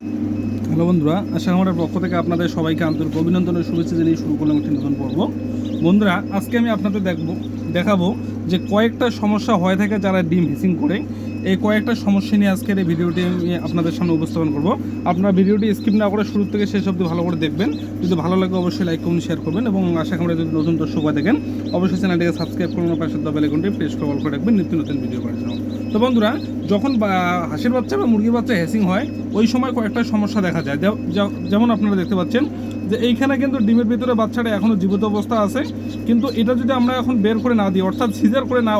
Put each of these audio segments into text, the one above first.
Hello বন্ধুরা, আশা আমার পক্ষ থেকে আপনাদের সবাইকে আন্তরিক অভিনন্দনের শুভেচ্ছা জানিয়ে শুরু করলাম একটি নতুন পর্ব। বন্ধুরা, আজকে আমি আপনাদের দেখব দেখাবো যে কয়েকটা সমস্যা হয়ে থাকে যারা ডিম ফিসিং করে। এই কয়েকটা সমস্যা নিয়ে আজকের এই ভিডিওটি আমি আপনাদের সামনে উপস্থাপন করব। আপনারা ভিডিওটি স্কিপ না করে শুরু থেকে শেষ অব্দি ভালো করে দেখবেন। যদি ভালো লাগে অবশ্যই লাইক কমেন্ট শেয়ার করবেন এবং আশা করি যদি নতুন দর্শক দেখেন অবশ্যই চ্যানেলটিকে সাবস্ক্রাইব করুন পাশে দবেল আইকনটি প্রেস করে করে রাখবেন। নিত্য নতুন ভিডিও পাওয়ার জন্য। তো বন্ধুরা, যখন হাঁসের বাচ্চা বা মুরগির বাচ্চা হ্যাসিং হয়, ওই সময় কয়েকটা সমস্যা দেখা যায়। যেমন আপনারা দেখতে পাচ্ছেন যে এইখানে কিন্তু ডিমের ভিতরে বাচ্চাটা এখনও জীবিত অবস্থা আছে। কিন্তু এটা যদি আমরা এখন বের করে না দিই, অর্থাৎ সিজার করে না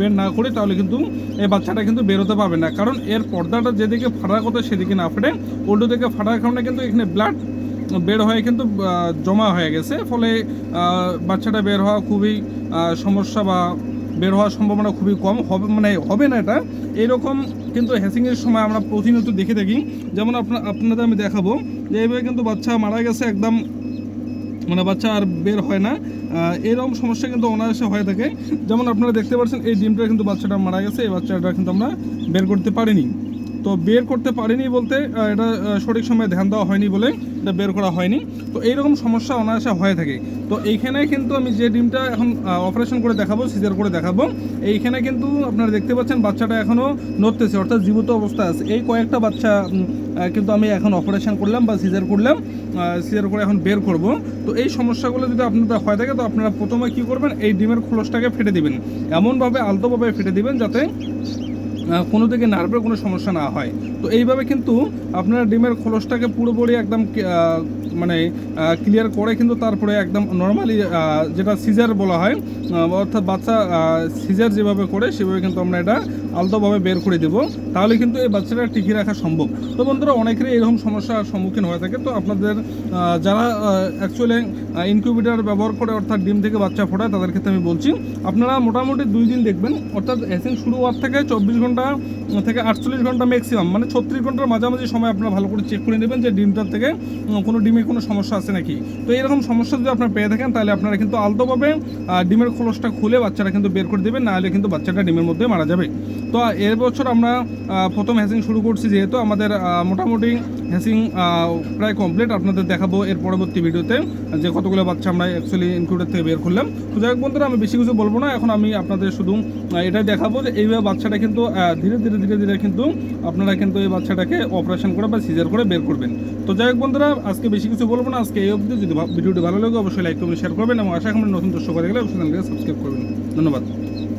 বের না করি, তাহলে কিন্তু এই বাচ্চাটা কিন্তু বেরোতে পারবে না। কারণ এর পর্দাটা যেদিকে ফাটার কথা সেদিকে না ফেটে, উল্টো দিকে ফাটার কারণে কিন্তু এখানে ব্লাড বের হয়ে কিন্তু জমা হয়ে গেছে। ফলে বাচ্চাটা বের হওয়া খুবই সমস্যা বা বের হওয়ার সম্ভাবনা খুবই কম। হবে মানে হবে না এটা। এরকম কিন্তু হ্যাসিংয়ের সময় আমরা প্রতিনিয়ত দেখে থাকি। যেমন আপনার আপনাদের আমি দেখাবো যে এইভাবে কিন্তু বাচ্চা মারা গেছে, একদম মানে বাচ্চা আর বের হয় না। এরকম সমস্যা কিন্তু অনায়াসে হয়ে থাকে। যেমন আপনারা দেখতে পাচ্ছেন, এই ডিমটা কিন্তু বাচ্চাটা মারা গেছে, এই বাচ্চাটা কিন্তু আমরা বের করতে পারিনি। তো বের করতে পারিনি বলতে এটা সঠিক সময়ে ধ্যান দেওয়া হয়নি বলে এটা বের করা হয়নি। তো এইরকম সমস্যা অনায়াসে হয়ে থাকে। তো এইখানে কিন্তু আমি যে ডিমটা এখন অপারেশন করে দেখাবো সিজার করে দেখাবো, এইখানে কিন্তু আপনারা দেখতে পাচ্ছেন বাচ্চাটা এখনও নড়তেছে, অর্থাৎ জীবিত অবস্থা আছে। এই কয়েকটা বাচ্চা কিন্তু আমি এখন অপারেশন করলাম বা সিজার করলাম সিজার করে এখন বের করব। তো এই সমস্যাগুলো যদি আপনাদের হয়ে থাকে, তো আপনারা প্রথমে কি করবেন, এই ডিমের খোলসটাকে ফেটে দিবেন। এমনভাবে আলতোভাবে ফেটে দিবেন যাতে কোনো দিকে নার্ভের কোনো সমস্যা না হয়। তো এইভাবে কিন্তু আপনারা ডিমের খোলসটাকে পুরোপুরি একদম মানে ক্লিয়ার করে কিন্তু তারপরে একদম নর্মালি যেটা সিজার বলা হয় অর্থাৎ বাচ্চা সিজার যেভাবে করে সেভাবে কিন্তু আমরা এটা আলতোভাবে বের করে দেব, তাহলে কিন্তু এই বাচ্চাটা টিকিয়ে রাখা সম্ভব। তো বন্ধুরা, অনেকেরই এরকম সমস্যার সম্মুখীন হয়ে থাকে। তো আপনাদের যারা অ্যাকচুয়ালি ইনকিউবেটার ব্যবহার করে অর্থাৎ ডিম থেকে বাচ্চা ফোটায়, তাদের ক্ষেত্রে আমি বলছি, আপনারা মোটামুটি দুই দিন দেখবেন, অর্থাৎ এসিন শুরু হওয়ার থেকে চব্বিশ ঘণ্টা থেকে আটচল্লিশ ঘণ্টা ম্যাক্সিমাম মানে ছত্রিশ ঘণ্টার মাঝামাঝি সময় আপনারা ভালো করে চেক করে নেবেন যে ডিমটার থেকে কোনো ডিমের কোনো সমস্যা আছে নাকি। তো এরকম সমস্যা যদি আপনারা পেয়ে থাকেন, তাহলে আপনারা কিন্তু আলতোভাবে ডিমের খোলসটা খুলে বাচ্চারা কিন্তু বের করে দেবেন, নাহলে কিন্তু বাচ্চাটা ডিমের মধ্যে মারা যাবে। তো এর বছর আমরা প্রথম হ্যাচিং শুরু করছি যেহেতু আমাদের মোটামুটি হ্যাসিং প্রায় কমপ্লিট আপনাদের দেখাবো এর পরবর্তী ভিডিওতে যে কতগুলো বাচ্চা আমরা অ্যাকচুয়ালি ইনকিউবেটর থেকে বের করলাম। তো যাই হোক বন্ধুরা, আমি বেশি কিছু বলব না। এখন আমি আপনাদের শুধু এটাই দেখাবো যে এইভাবে বাচ্চাটা কিন্তু ধীরে ধীরে ধীরে ধীরে কিন্তু আপনারা কিন্তু এই বাচ্চাটাকে অপারেশন করে বা সিজার করে বের করবেন। তো যাই হোক বন্ধুরা, আজকে বেশি কিছু বলব না। আজকে এই অবধি। যদি ভিডিওটি ভালো লাগে, অবশ্যই লাইক করবেন শেয়ার করবেন এবং আশা করি নতুন দর্শক হয়ে গেলে অবশ্যই সাবস্ক্রাইব করবেন। ধন্যবাদ।